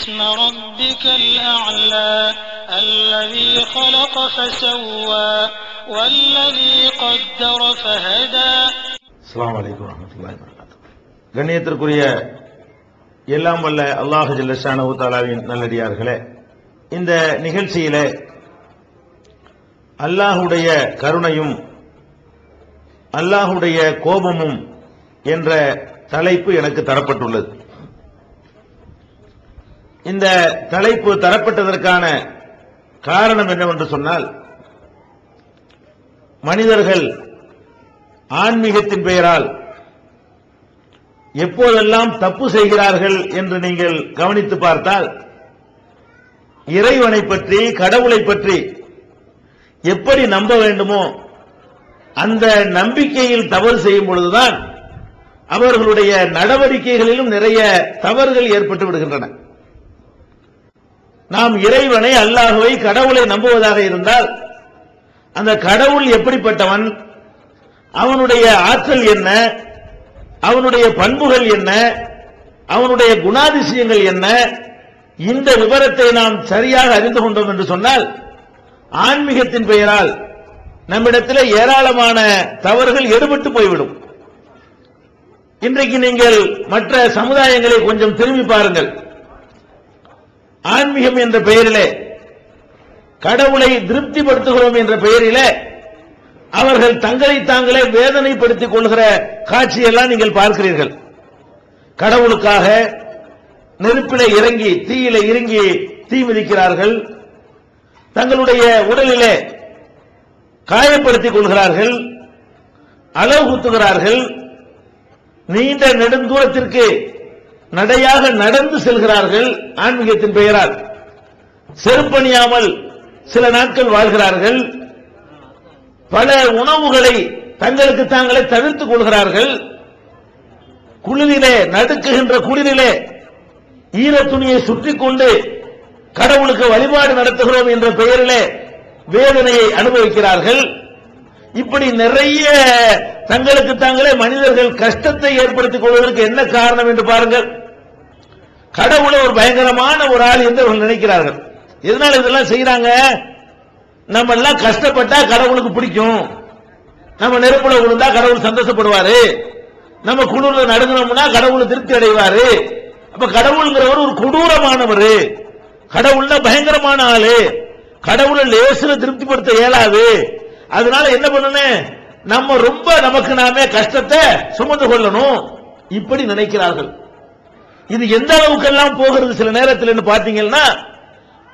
اسم ربك الأعلى الذي خلق فسوى والذي قدر فهدى அஸ்ஸலாமு அலைக்கும் வரஹ்மத்துல்லாஹி வபரகாத்துஹு கண்ணியத்திற்குரிய எல்லாம் வல்ல அல்லாஹ் ஜல்லஷானஹு தஆலாவின் நல்லடியார்களே இந்த நிகழ்ச்சியிலே அல்லாஹுடைய கருணையும் அல்லாஹுடைய கோபமும் என்ற தலைப்பு எனக்கு தரப்பட்டுள்ளது இந்த தலைப்பு தரப்பட்டதற்கான காரணம் என்னவென்று சொன்னால் மனிதர்கள் ஆன்மீகத்தின் பெயரால் எப்போதெல்லாம் தப்பு செய்கிறார்கள் என்று நீங்கள் கவனித்து பார்த்தால் இறைவனை பற்றி கடவுளை பற்றி எப்படி நம்ப வேண்டுமோ அந்த நம்பிக்கையில் தவறு செய்யும் பொழுதுதான் அவர்களுடைய நடவடிக்கைகளிலும் நிறைய தவறுகள் ஏற்பட்டு விடுகின்றன. நாம் இறைவனை அல்லாஹுவை கடவுளை நம்புவதாக இருந்தால் அந்த கடவுள் எப்படிப்பட்டவன்? அவனுடைய ஆற்றல் என்ன? அவனுடைய பண்புகள் என்ன? அவனுடைய குணாதிசயங்கள் என்ன? இந்த விவரத்தை நாம் சரியாக அறிந்து கொண்டோம் என்று சொன்னால் ஆன்மீகத்தின் பெயரால் நம்மிடத்தில் ஏராளமான தவறுகள் எடுபட்டு போய்விடும். இன்றைக்கு நீங்கள் மற்ற சமுதாயங்களை கொஞ்சம் திரும்பி பாருங்கள். ஆன்மீகம் என்ற பெயரிலே கடவுளை திருப்திப்படுத்துகிறோம் என்ற பெயரிலே அவர்கள் தங்களை தாங்களே வேதனைப்படுத்திக் கொள்கிற காட்சியெல்லாம் நீங்கள் பார்க்கிறீர்கள். கடவுளுக்காக நெருப்பில இறங்கி தீயில இறங்கி தீ மிதிக்கிறார்கள். தங்களுடைய உடலிலே காயப்படுத்திக் கொள்கிறார்கள். அளவு குத்துகிறார்கள். நீண்ட நெடுந்தூரத்திற்கு நடையாக நடந்து செல்கிறார்கள் ஆன்மீகத்தின் பெயரால். செருப்பணியாமல் சில நாட்கள் வாழ்கிறார்கள். பல உணவுகளை தங்களுக்கு தாங்களே தவிர்த்துக் கொள்கிறார்கள். குளிரிலே நடுக்குகின்ற குளிரிலே ஈர துணியை சுற்றி கொண்டு கடவுளுக்கு வழிபாடு நடத்துகிறோம் என்ற பெயரிலே வேதனையை அனுபவிக்கிறார்கள். இப்படி நிறைய தங்களுக்கு தாங்களே மனிதர்கள் கஷ்டத்தை ஏற்படுத்திக் கொள்வதற்கு என்ன காரணம் என்று பாருங்கள். கடவுளை ஒரு பயங்கரமான ஒரு ஆள் என்று அவர்கள் நினைக்கிறார்கள். எதனால இதெல்லாம் செய்யறாங்க நம்ம எல்லாம் கஷ்டப்பட்டா கடவுளுக்கு பிடிக்கும். நம்ம நெருப்புல விழுந்தா கடவுள் சந்தோஷப்படுவாரு. நம்ம குளிர்ல நடுங்கணும்னா கடவுள் திருப்தி அடைவாரு. அப்ப கடவுள்ங்கிறவர் ஒரு கொடூரமானவர். கடவுள்னா பயங்கரமான ஆளு. கடவுளை லேசுல திருப்திப்படுத்த இயலாது. அதனால என்ன பண்ணணும் நம்ம ரொம்ப நமக்கு நாமே கஷ்டத்தை சுமந்து கொள்ளணும். இப்படி நினைக்கிறார்கள். இது எந்த அளவுக்கெல்லாம் போகிறது சில நேரத்தில் பாத்தீங்கன்னா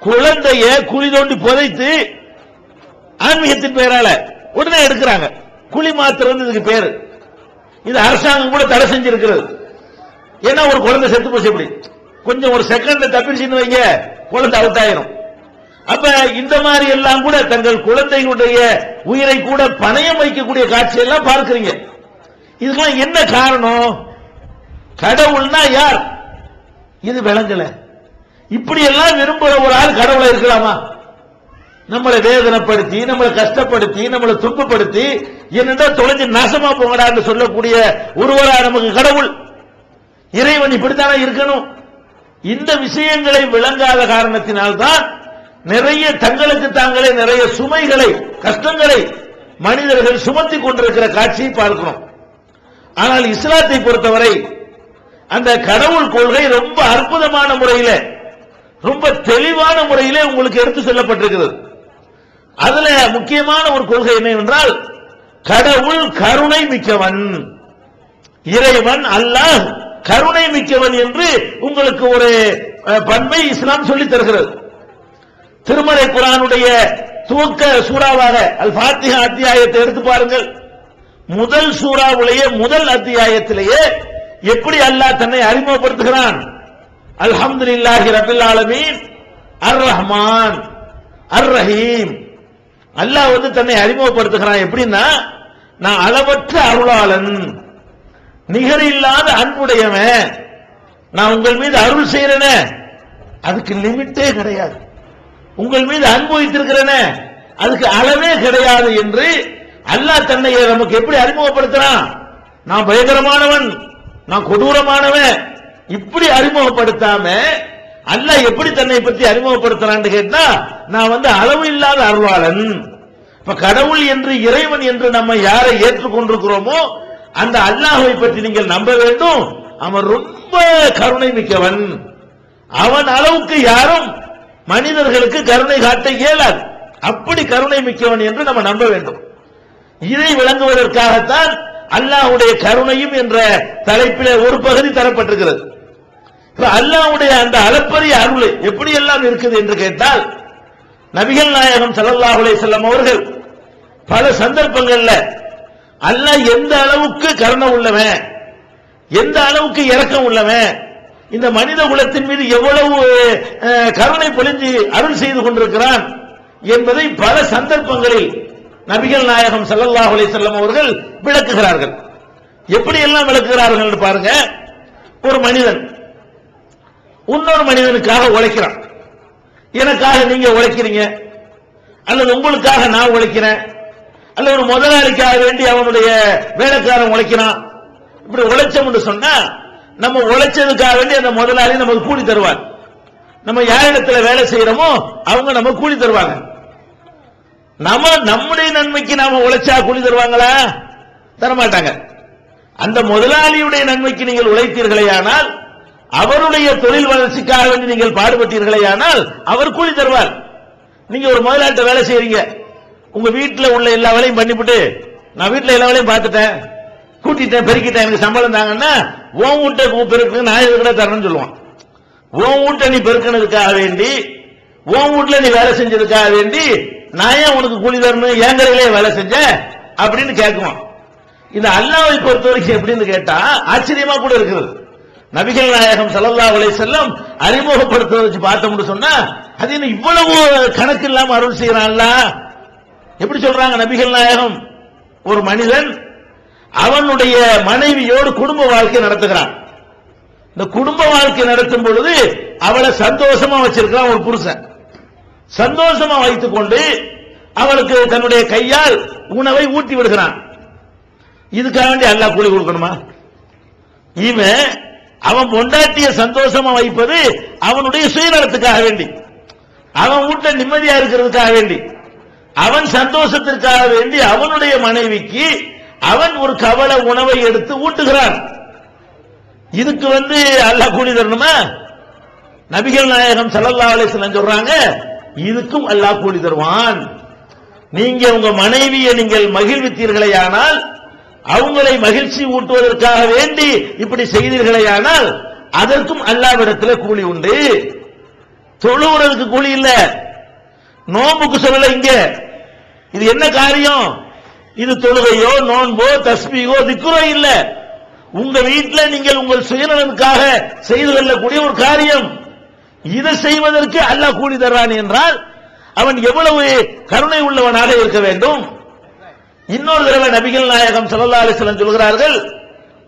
குழந்தைய குழி தோண்டி புதைத்து ஆன்மீகத்தின் பெயரால உடனே எடுக்கிறாங்க. குழி மாத்திரம் இதுக்கு பேரு. இது அரசாங்கம் கூட தடை செஞ்சிருக்கிறது. ஏன்னா ஒரு குழந்தை செத்து போச்சு எப்படி? கொஞ்சம் ஒரு செகண்ட் தப்பிச்சுன்னு வைங்க குழந்தை அவுட் ஆயிரும். அப்ப இந்த மாதிரி எல்லாம் கூட தங்கள் குழந்தைகளுடைய உயிரை கூட பணயம் வைக்கக்கூடிய காட்சியெல்லாம் பார்க்கிறீங்க. இதுக்கெல்லாம் என்ன காரணம்? கடவுள்னா யார்? இது விளங்கல. இப்படி எல்லாம் விரும்புற ஒரு ஆள் கடவுளை இருக்கலாமா? நம்மளை வேதனைப்படுத்தி நம்மளை கஷ்டப்படுத்தி நம்மளை துன்பப்படுத்தி என்னடா தொலைஞ்சு நாசமா போங்கடான்னு சொல்லக்கூடிய ஒருவரா நமக்கு கடவுள். இறைவன் இப்படித்தானே இருக்கணும். இந்த விஷயங்களை விளங்காத காரணத்தினால்தான் நிறைய தங்களுக்கு தாங்களே நிறைய சுமைகளை கஷ்டங்களை மனிதர்கள் சுமத்தி கொண்டிருக்கிற காட்சியை பார்க்கிறோம். ஆனால் இஸ்லாத்தை பொறுத்தவரை அந்த கடவுள் கொள்கை ரொம்ப அற்புதமான முறையில ரொம்ப தெளிவான முறையிலே உங்களுக்கு எடுத்து செல்லப்பட்டிருக்கிறது. அதுல முக்கியமான ஒரு கொள்கை என்னவென்றால் கடவுள் கருணை மிக்கவன். இறைவன் அல்லாஹ் கருணை மிக்கவன் என்று உங்களுக்கு ஒரு அஹ், பண்பை இஸ்லாம் சொல்லித் தருகிறது. திருமலை குரானுடைய துவக்க சூறாவாக அல் ஃபாத்திஹா அத்தியாயத்தை எடுத்து பாருங்கள். முதல் சூறாவுலேயே முதல் அத்தியாயத்திலேயே எப்படி அல்லாஹ் தன்னை அறிமுகப்படுத்துகிறான்? அல்ஹம்துலில்லாஹி ரபில் ஆலமீன். அர் ரஹ்மான் அர் ரஹீம் அல்லாஹ் வந்து தன்னை அறிமுகப்படுத்துகிறான். எப்படின்னா நான் அளவற்ற அருளாளன். நிகரில்லாத அன்புடையவன். நான் உங்கள் மீது அருள் செய்யறேனே அதுக்கு லிமிட்டே கிடையாது. உங்கள் மீது அன்பு வைத்திருக்கிறேனே. அதுக்கு அளவே கிடையாது என்று அல்லாஹ் தன்னை நமக்கு எப்படி அறிமுகப்படுத்துறான்? நான் பயங்கரமானவன். நான் கொடூரமானவன். இப்படி அறிமுகப்படுத்தாம அல்லாஹ் எப்படி தன்னை பத்தி அறிமுகப்படுத்துறான்னு கேட்டா நான் வந்து அளவு இல்லாத அருளாளன். இப்ப கடவுள் என்று இறைவன் என்று நம்ம யாரை ஏற்றுக்கொண்டிருக்கிறோமோ அந்த அல்லாஹை பற்றி நீங்கள் நம்ப வேண்டும். அவன் ரொம்ப கருணை மிக்கவன். அவன் அளவுக்கு யாரும் மனிதர்களுக்கு கருணை காட்ட இயலாது. அப்படி கருணை மிக்கவன் என்று நம்ம நம்ப வேண்டும். இதை விளங்குவதற்காகத்தான் அல்லாஹ்வுடைய கருணையும் என்ற தலைப்பில ஒரு பகுதி தரப்பட்டிருக்கிறது. இப்ப அல்லாஹ்வுடைய அந்த அளப்பரிய அருள் எப்படி எல்லாம் இருக்குது என்று கேட்டால் நபிகள் நாயகம் ஸல்லல்லாஹு செல்லம் அவர்கள் பல சந்தர்ப்பங்கள்ல அல்லாஹ் எந்த அளவுக்கு கருணை உள்ளவன் எந்த அளவுக்கு இரக்கம் உள்ளவன் இந்த மனித குலத்தின் மீது எவ்வளவு கருணை பொழிஞ்சு அருள் செய்து கொண்டிருக்கிறான் என்பதை பல சந்தர்ப்பங்களில் நபிகள் நாயகம் சல்லல்லாஹ் அலிசல்லம் அவர்கள் விளக்குகிறார்கள். எப்படி எல்லாம் விளக்குகிறார்கள் பாருங்க. ஒரு மனிதன் இன்னொரு மனிதனுக்காக உழைக்கிறான். எனக்காக நீங்க உழைக்கிறீங்க. அல்லது உங்களுக்காக நான் உழைக்கிறேன். அல்லது ஒரு முதலாளிக்காக வேண்டி அவனுடைய வேலைக்காரன் உழைக்கிறான். இப்படி உழைச்சோம்னு சொன்னா நம்ம உழைச்சதுக்காக வேண்டி அந்த முதலாளி நமக்கு கூலி தருவார். நம்ம யாரிடத்துல வேலை செய்யறோமோ அவங்க நம்ம கூலி தருவாங்க. நம்ம நம்முடைய நன்மைக்கு நாம உழைச்சா கூலி தருவாங்களா? தரமாட்டாங்க. அந்த முதலாளியுடைய நன்மைக்கு நீங்கள் உழைத்தீர்களேயானால் அவருடைய தொழில் வளர்ச்சிக்காக வேண்டி நீங்கள் பாடுபட்டீர்களேயானால் அவர் கூலி தருவார். நீங்க ஒரு முதலாளிட்ட வேலை செய்யறீங்க உங்க வீட்டில் உள்ள எல்லா வேலையும் பண்ணிவிட்டு நான் வீட்டில் எல்லா வேலையும் பார்த்துட்டேன். கூட்டிட்டேன் பெருக்கிட்டேன் எனக்கு சம்பளம் தாங்கன்னா உன் வீட்டை பெருக்கு நான் இதுக்கிட்ட தரணும்னு சொல்லுவான். உன் வீட்டை நீ பெருக்கினதுக்காக வேண்டி உன் வீட்டில் நீ வேலை செஞ்சதுக்காக வேண்டி நான் ஏன் உனக்கு கூலி தரணும்? என் கடையிலே வேலை செஞ்ச? அப்படின்னு கேட்குவான். இந்த அல்லாவை பொறுத்த வரைக்கும் எப்படின்னு கேட்டா ஆச்சரியமா கூட இருக்குது. நபிகள் நாயகம் ஸல்லல்லாஹு அலை செல்லம் அறிமுகப்படுத்த வச்சு பார்த்தோம்னு சொன்னா அது இன்னும் இவ்வளவு கணக்கு இல்லாம அருள் செய்யறான்ல எப்படி சொல்றாங்க நபிகள் நாயகம்? ஒரு மனிதன் அவனுடைய மனைவியோடு குடும்ப வாழ்க்கை நடத்துகிறான். இந்த குடும்ப வாழ்க்கை நடத்தும் பொழுது அவளை சந்தோஷமா வச்சிருக்கான் ஒரு புருஷன். சந்தோஷமா வைத்துக் கொண்டு அவளுக்கு தன்னுடைய கையால் உணவை ஊட்டி விடுகிறான். இதுக்காக வேண்டி அல்லாஹ் கூலி கொடுக்கணுமா? இவன் அவன் பொண்டாட்டிய சந்தோஷமா வைப்பது அவனுடைய சுயநலத்துக்காக வேண்டி. அவன் வீட்டுல நிம்மதியா இருக்கிறதுக்காக வேண்டி. அவன் சந்தோஷத்திற்காக வேண்டி அவனுடைய மனைவிக்கு அவன் ஒரு கவல உணவை எடுத்து ஊட்டுகிறான். இதுக்கு வந்து அல்லாஹ் கூலி தரணுமா? நபிகள் நாயகம் ஸல்லல்லாஹு அலிஸ்லாம் சொல்றாங்க இதுக்கும் அல்லாஹ் கூலி தருவான். நீங்க உங்க மனைவியை நீங்கள் மகிழ்வித்தீர்களேயானால் அவங்களை மகிழ்ச்சி ஊட்டுவதற்காக வேண்டி இப்படி செய்தீர்களேயானால் அதற்கும் அல்லாவிடத்தில் கூலி உண்டு. தொழுவுறதுக்கு கூலி இல்ல. நோம்புக்கு சொல்லல இங்க. இது என்ன காரியம்? இது தொழுகையோ நோன்போ தஸ்பீகோ திக்குறோ இல்ல. உங்க வீட்டில் நீங்கள் உங்கள் சுயநலனுக்காக செய்து கொள்ளக்கூடிய ஒரு காரியம். இதை செய்வதற்கு அல்லாஹ் கூலி தர்றான் என்றால் அவன் எவ்வளவு கருணை உள்ளவனாக இருக்க வேண்டும். இன்னொரு தடவை நபிகள் நாயகம் சல்லா அலிஸ்லம் சொல்கிறார்கள்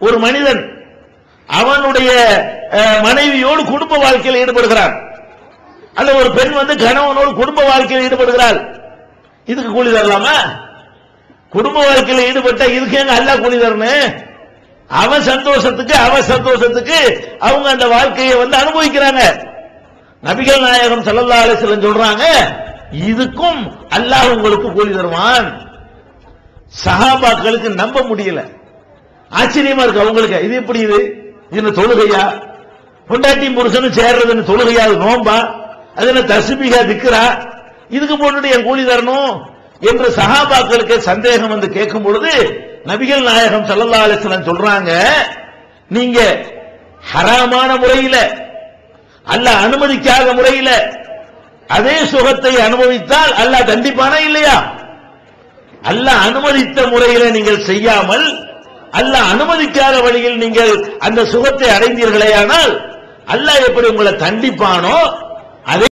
ஒரு மனிதன் அவனுடைய மனைவியோடு குடும்ப வாழ்க்கையில் ஈடுபடுகிறான். அல்ல ஒரு பெண் வந்து கணவனோடு குடும்ப வாழ்க்கையில் ஈடுபடுகிறாள். இதுக்கு கூலி தரலாமா? குடும்ப வாழ்க்கையில் ஈடுபட்ட இதுக்கு எங்க அல்லாஹ் கூலி தரணும்? அவன் சந்தோஷத்துக்கு அவன் சந்தோஷத்துக்கு அவங்க அந்த வாழ்க்கையை வந்து அனுபவிக்கிறாங்க. நபிகள் நாயகம் ஸல்லல்லாஹு அலைஹி சொல்றாங்க இதுக்கும் அல்லாஹ் உங்களுக்கு கூலி தருவான். சஹாபாக்களுக்கு நம்ப முடியல. ஆச்சரியமா இருக்கு அவங்களுக்கு. இது எப்படி இது? என்ன தொழுகையா? பொண்டாட்டி புருஷன் சேர்றது என்ன தொழுகையா? அது நோம்பா அது என்ன தசுபிகா திக்கிறா இதுக்கு போட்டு என் கூலி தரணும்? என்று சஹாபாக்களுக்கு சந்தேகம் வந்து கேட்கும் பொழுது நபிகள் நாயகம் ஸல்லல்லாஹு அலைஹி சொல்றாங்க நீங்க ஹராமான முறையில அல்ல அனுமதிக்காத முறையில அதே சுகத்தை அனுபவித்தால் அல்லாஹ் தண்டிப்பானா இல்லையா? அல்ல அனுமதித்த முறையில நீங்கள் செய்யாமல் அல்லாஹ் அனுமதிக்காத வழியில் நீங்கள் அந்த சுகத்தை அடைந்தீர்களே ஆனால் அல்லாஹ் எப்படி உங்களை தண்டிப்பானோ அதே